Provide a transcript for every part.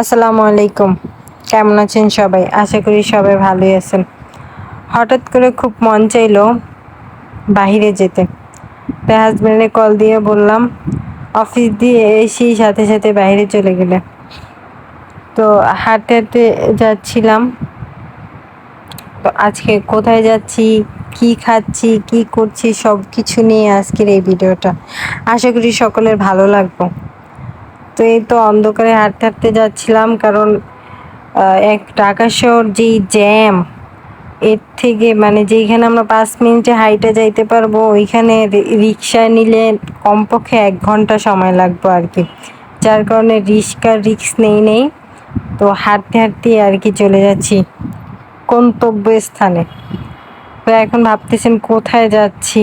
আসসালামু আলাইকুম। কেমন আছেন সবাই? আশা করি সবাই ভালোই আছেন। হঠাৎ করে খুব মন চাইলো বাহিরে যেতে। তাই হাজব্যান্ডে কল দিয়ে বললাম অফিস দিয়ে এসেই সাথে সাথে বাইরে চলে গেলে। তো হাঁটতে হাঁটতে যাচ্ছিলাম। তো আজকে কোথায় যাচ্ছি, কি খাচ্ছি, কি করছি সব কিছু নিয়ে আজকের এই ভিডিওটা। আশা করি সকলের ভালো লাগবে। তো এই তো অন্ধকারে হাঁটতে হাঁটতে যাচ্ছিলাম, কারণ এক ঢাকা শহর যেই জ্যাম, এর থেকে মানে যেইখানে আমরা পাঁচ মিনিটে হাইটে যাইতে পারব, ওইখানে রিক্সা নিলে কমপক্ষে এক ঘণ্টা সময় লাগবে আর কি। যার কারণে রিক্সার রিক্স নেই নেই। তো হাঁটতে হাঁটতে আর কি চলে যাচ্ছি গন্তব্য স্থানে তো এখন ভাবতেছেন কোথায় যাচ্ছি?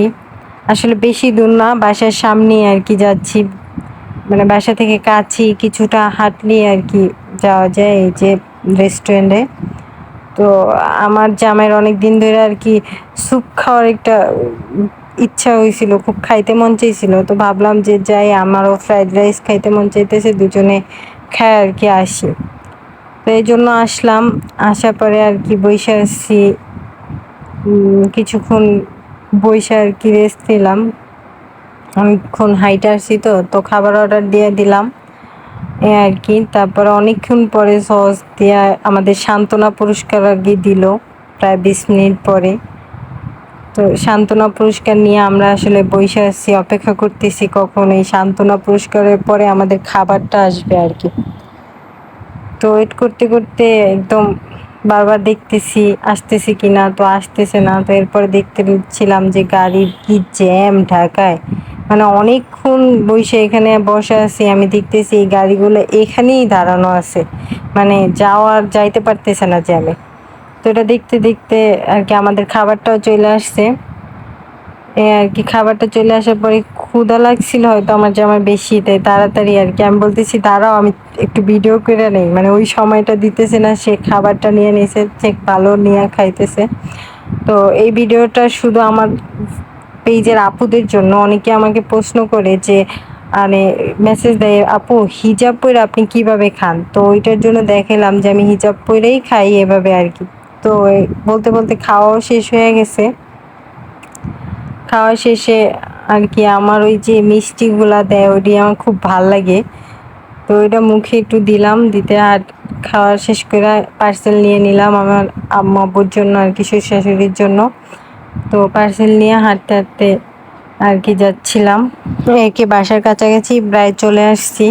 আসলে বেশি দূর না, বাসার সামনেই আর কি যাচ্ছি। মানে বাসা থেকে কাছি কিছুটা হাঁটলে আর কি যাওয়া যায় এই যে রেস্টুরেন্টে তো আমার জামাইয়ের অনেক দিন ধরে আর কি স্যুপ খাওয়ার একটা ইচ্ছা হয়েছিল, খুব খাইতে মন চাইছিল। তো ভাবলাম যে যাই, আমারও ফ্রাইড রাইস খাইতে মন চাইতেছে, দুজনে খায় আর কি আসি। তো এই জন্য আসলাম, আসার পরে আর কি বসে আসছি কিছুক্ষণ বসে আর কি রেস্ট নিলাম। অনেকক্ষণ হাইটে আসছি তো তো খাবার অর্ডার দিয়ে দিলাম। এ আর কি, তারপর অনেকক্ষণ পরে সস দিয়ে আমাদের সান্ত্বনা পুরস্কার আর কি দিল, প্রায় বিশ মিনিট পরে। তো সান্ত্বনা পুরস্কার নিয়ে আমরা আসলে বসে আসছি অপেক্ষা করতেছি কখন এই সান্ত্বনা পুরস্কারের পরে আমাদের খাবারটা আসবে আর কি। তো ওয়েট করতে করতে একদম বারবার দেখতেছি, আসতেছে কিনা তো আসতেছে না। তো এরপরে দেখতে ছিলাম যে গাড়ির কি জ্যাম ঢাকায়। মানে অনেকক্ষণ বসে এখানে বসে আছি, আমি দেখতেছি এই গাড়িগুলো এখানেই দাঁড়ানো আছে। মানে যাওয়ার, যাইতে পারতেছে না জ্যামে। তো এটা দেখতে দেখতে আর কি আমাদের খাবারটাও চলে আসছে। আর কি খাবারটা চলে আসার পরে ক্ষুদা লাগছিল হয়তো আমার জামাই বেশি, তাই তাড়াতাড়ি আর কি। আমি বলতেছি, দাঁড়াও, আমি একটু ভিডিও করে নেই। মানে ওই সময়টা দিতেছে না, সে খাবারটা নিয়ে নিয়েছে সে ভালো নিয়ে খাইতেছে। তো এই ভিডিওটা শুধু আমার পেজের আপুদের জন্য অনেকে আমাকে প্রশ্ন করে যে মানে মেসেজ দেয়, আপু হিজাব পরে আপনি কীভাবে খান? তো ওইটার জন্য দেখালাম যে আমি হিজাব পরেই খাই এভাবে আর কি। তো বলতে বলতে খাওয়াও শেষ হয়ে গেছে। খাওয়া শেষে আর কি আমার ওই যে মিষ্টিগুলা দেয়, ওইটি আমার খুব ভালো লাগে। তো ওইটা মুখে একটু দিলাম, দিতে আর খাওয়া শেষ করে পার্সেল নিয়ে নিলাম আমার আম্মা আব্বুর জন্য আর কি শ্বশুর শাশুড়ির জন্য। তো পার্সেল নিয়ে হাঁটতে হাঁটতে আর কি যাচ্ছিলাম। একে বাসার কাছাকাছি প্রায় চলে আসছি।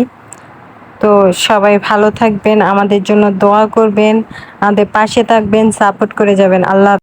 তো সবাই ভালো থাকবেন, আমাদের জন্য দোয়া করবেন, আমাদের পাশে থাকবেন সাপোর্ট করে যাবেন। আল্লাহ